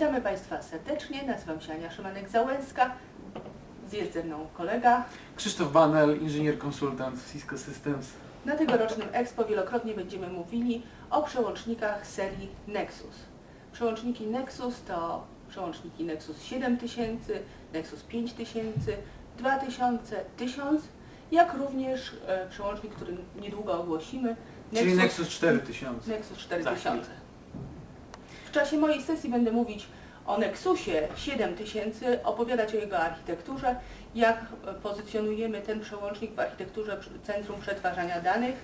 Witamy Państwa serdecznie, nazywam się Ania Szymanek-Załęska, jest ze mną kolega. Krzysztof Banel, inżynier konsultant w Cisco Systems. Na tegorocznym Expo wielokrotnie będziemy mówili o przełącznikach serii Nexus. Przełączniki Nexus to przełączniki Nexus 7000, Nexus 5000, 2000, 1000, jak również e, przełącznik, który niedługo ogłosimy, Czyli Nexus 4000. Nexus Za 4000. W czasie mojej sesji będę mówić o Nexusie 7000, opowiadać o jego architekturze, jak pozycjonujemy ten przełącznik w architekturze centrum przetwarzania danych,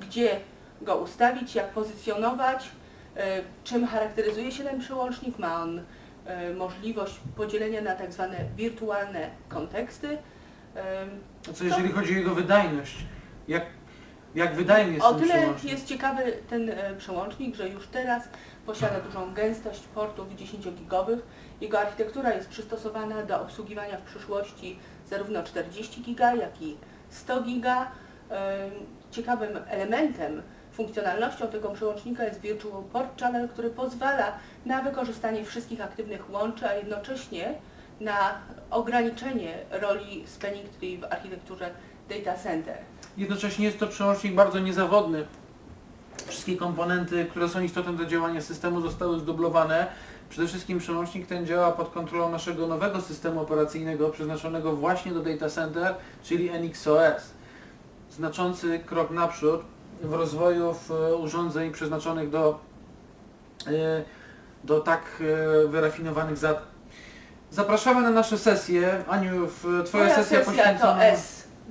gdzie go ustawić, jak pozycjonować, e, czym charakteryzuje się ten przełącznik. Ma on e, możliwość podzielenia na tak zwane wirtualne konteksty. A co jeżeli chodzi o jego wydajność? Jak, jak wydajny jest O ten tyle jest ciekawy ten e, przełącznik, że już teraz posiada dużą gęstość portów 10-gigowych. Jego architektura jest przystosowana do obsługiwania w przyszłości zarówno 40 giga, jak i 100 giga. E, Ciekawym elementem, funkcjonalnością tego przełącznika jest Virtual Port Channel, który pozwala na wykorzystanie wszystkich aktywnych łączy, a jednocześnie na ograniczenie roli spanning tree w architekturze data center. Jednocześnie jest to przełącznik bardzo niezawodny. Wszystkie komponenty, które są istotne do działania systemu zostały zdublowane. Przede wszystkim przełącznik ten działa pod kontrolą naszego nowego systemu operacyjnego przeznaczonego właśnie do data center, czyli NXOS. Znaczący krok naprzód w rozwoju w urządzeń przeznaczonych do, e, do tak e, wyrafinowanych. Zapraszamy na nasze sesje. Aniu, w- Twoja Moja sesja, sesja to poświęcona...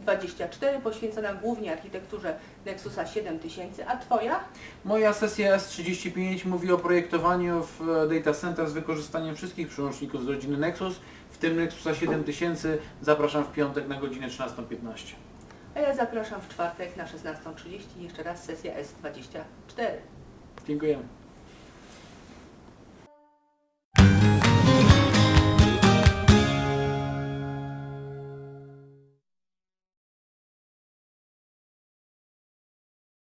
S24, poświęcona głównie architekturze Nexusa 7000, a Twoja? Moja sesja S35 mówi o projektowaniu w e, data center z wykorzystaniem wszystkich przełączników z rodziny Nexus, w tym Nexusa 7000. Zapraszam w piątek na godzinę 13.15. A ja zapraszam w czwartek na 16.30, jeszcze raz sesja S24. Dziękujemy.